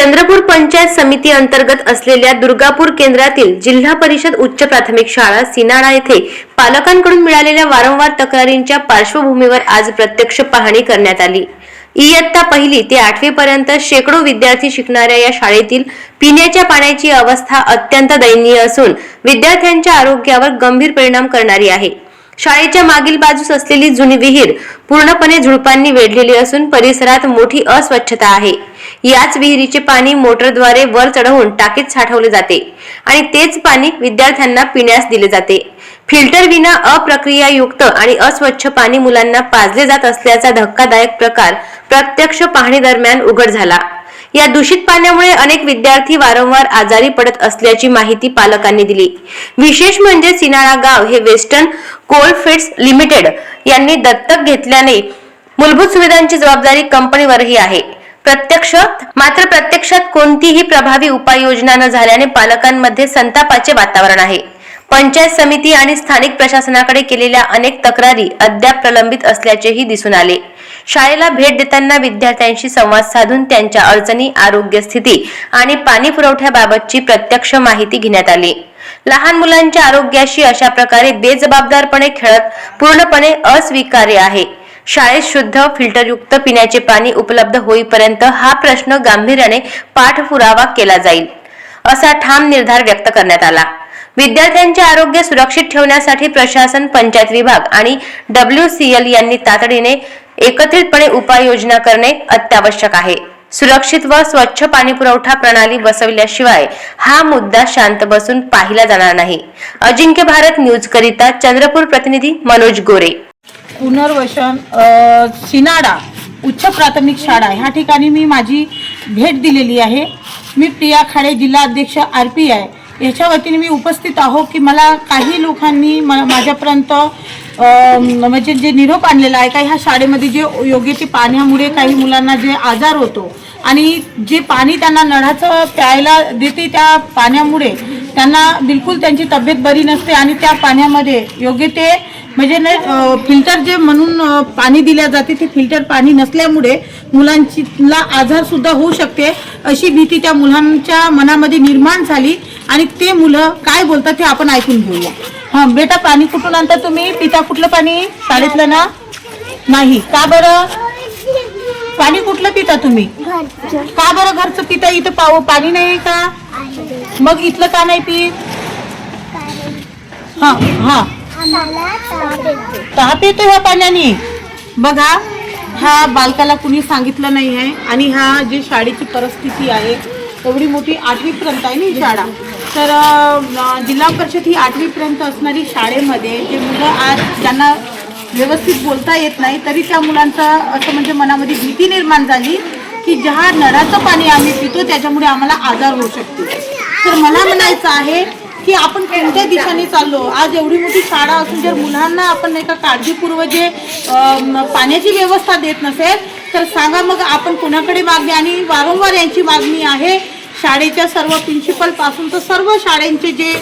चंद्रपूर पंचायत समिती अंतर्गत असलेल्या दुर्गापूर केंद्रातील जिल्हा परिषद उच्च प्राथमिक शाळा सिनाडा येथे पालकांकडून मिळालेल्या वारंवार तक्रारींच्या पार्श्वभूमीवर आज प्रत्यक्ष पाहणी करण्यात आली. इयत्ता पहिली ते आठवी पर्यंत शेकडो विद्यार्थी शिकणाऱ्या या शाळेतील पिण्याच्या पाण्याची अवस्था अत्यंत दयनीय असून विद्यार्थ्यांच्या आरोग्यावर गंभीर परिणाम करणारी आहे. शाळेच्या मागील बाजूस असलेली जुनी विहीर पूर्णपणे झुडपांनी वेढलेली असून परिसरात मोठी अस्वच्छता आहे. याच विहिरीचे पाणी मोटरद्वारे वर चढवून टाकीत साठवले जाते आणि तेच पाणी विद्यार्थ्यांना पिण्यास दिले जाते. फिल्टर विना अप्रक्रियायुक्त आणि अस्वच्छ पाणी मुलांना पाजले जात असल्याचा धक्कादायक प्रकार प्रत्यक्ष पाहणी दरम्यान उघड झाला. या दूषित पाण्यामुळे अनेक विद्यार्थी वारंवार आजारी पडत असल्याची माहिती पालकांनी दिली. विशेष म्हणजे सिनाळा गाव हे वेस्टर्न कोलफिट्स लिमिटेड यांनी दत्तक घेतल्याने मूलभूत सुविधांची जबाबदारी कंपनीवरही आहे. प्रत्यक्ष मात्र प्रत्यक्षात कोणतीही प्रभावी उपाययोजना न झाल्याने पालकांमध्ये संतापाचे वातावरण आहे. पंचायत समिती आणि स्थानिक प्रशासनाकडे केलेल्या अनेक तक्रारी अद्याप प्रलंबित असल्याचेही दिसून आले. शाळेला भेट देताना विद्यार्थ्यांशी संवाद साधून त्यांच्या अडचणी आरोग्य स्थिती आणि पाणी पुरवठ्याबाबतची प्रत्यक्ष माहिती घेण्यात आली. लहान मुलांच्या आरोग्याशी अशा प्रकारे बेजबाबदारपणे खेळत पूर्णपणे अस्वीकार्य आहे. शाळेत शुद्ध फिल्टरयुक्त पिण्याचे पाणी उपलब्ध होईपर्यंत हा प्रश्न गांभीर्याने पाठपुरावा केला जाईल असा ठाम निर्धार व्यक्त करण्यात आला. विद्यार्थ्यांचे आरोग्य सुरक्षित ठेवण्यासाठी प्रशासन पंचायत विभाग आणि डब्ल्यू सी एल यांनी तातडीने एकत्रितपणे उपाययोजना करणे अत्यावश्यक आहे. सुरक्षित व स्वच्छ पाणी पुरवठा प्रणाली बसवल्याशिवाय हा मुद्दा शांत बसून पाहिला जाणार नाही. अजिंक्य भारत न्यूज करिता चंद्रपूर प्रतिनिधी मनोज गोरे. पुनर्वसन सिनाडा उच्च प्राथमिक शाळा ह्या ठिकाणी मी माझी भेट दिलेली आहे. मी प्रिया खाडे जिल्हा अध्यक्ष आर पी आय. याच्या वतीने मी उपस्थित आहो की मला काही लोकांनी म माझ्यापर्यंत म्हणजे जे निरोप आणलेला आहे का ह्या शाळेमध्ये जे योग्य ते पाण्यामुळे काही मुलांना जे आजार होतो आणि जे पाणी त्यांना नळाचं प्यायला देते त्या पाण्यामुळे त्यांना बिलकुल त्यांची तब्येत बरी नसते आणि त्या पाण्यामध्ये योग्य ते म्हणजे न फिल्टर जे म्हणून पाणी दिल्या जाते ते फिल्टर पाणी नसल्यामुळे मुलांची ला होऊ शकते अशी भीती त्या मुलांच्या मनामध्ये निर्माण झाली आणि ते मुलं काय बोलतात ते आपण ऐकून घेऊया. हा बेटा पाणी कुठून आणता तुम्ही? पिता कुठलं पाणी? शाळेतलं ना? नाही. का बरं? पाणी कुठलं पिता तुम्ही? का बरं घरचं पिता? इथं पाव पाणी नाही का? मग इथलं का नाही पित? हा हा. ताप येतो ह्या पाण्याने. बघा ह्या बालकाला कुणी सांगितलं नाही आहे आणि हा जी शाळेची परिस्थिती आहे एवढी मोठी आठवीपर्यंत आहे ना शाळा? तर जिल्हा परिषद ही आठवीपर्यंत असणारी शाळेमध्ये जे मुलं आज ज्यांना व्यवस्थित बोलता येत नाही तरी त्या मुलांचा असं म्हणजे मनामध्ये भीती निर्माण झाली की ज्या नळाचं पाणी आम्ही पितो त्याच्यामुळे आम्हाला आजार होऊ शकतो तर मला म्हणायचं आहे की आपण कोणत्या दिशेने चाललो? आज एवढी मोठी शाळा असून जर मुलांना आपण नाही का काळजीपूर्वक जे पाण्याची व्यवस्था देत नसेल तर सांगा मग आपण कुणाकडे मागणी? आणि वारंवार यांची मागणी आहे शाळेच्या सर्व प्रिन्सिपलपासून तर सर्व शाळेंचे जे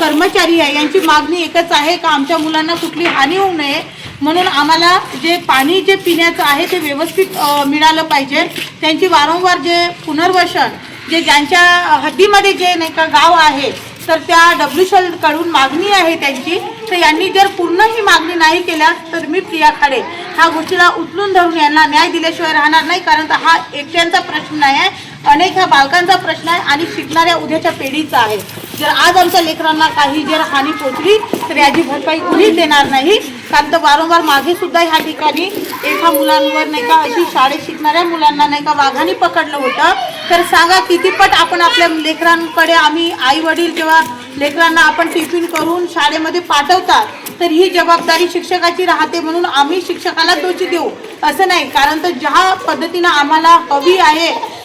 कर्मचारी आहे यांची मागणी एकच आहे का आमच्या मुलांना कुठली हानी होऊ नये? म्हणून आम्हाला जे पाणी जे पिण्याचं आहे ते व्यवस्थित मिळालं पाहिजे. त्यांची वारंवार जे पुनर्वसन जे ज्यांच्या हद्दीमध्ये जे नाही का गाव आहे तर त्या डब्ल्यू कडून मागणी आहे त्यांची. तर यांनी जर पूर्ण ही मागणी नाही केल्यास तर मी प्रिया खाडे. ह्या गोष्टीला उचलून धरून यांना न्याय दिल्याशिवाय राहणार नाही कारण तर हा एकट्यांचा प्रश्न नाही आहे. अनेक ह्या बालकांचा प्रश्न आहे आणि शिकणाऱ्या उद्याच्या पिढीचा आहे. जर आज आमच्या लेकरांना काही जर हानी पोचली तर याची भरपाई कुणीच देणार नाही. कारण तर वारंवार मागे सुद्धा ह्या ठिकाणी एका मुलांवर नाही का अशी शाळेत शिकणाऱ्या मुलांना नाही का वाघाने पकडलं होतं. तर सांगा कितीपट आपण आपल्या लेकरांकडे आम्ही आई वडील जेव्हा लेकरांना आपण टिफिन करून शाळेमध्ये पाठवतात तर ही जबाबदारी शिक्षकाची राहते म्हणून आम्ही शिक्षकाला दोषी देऊ. असं नाही. कारण तर ज्या पद्धतीनं आम्हाला हवी आहे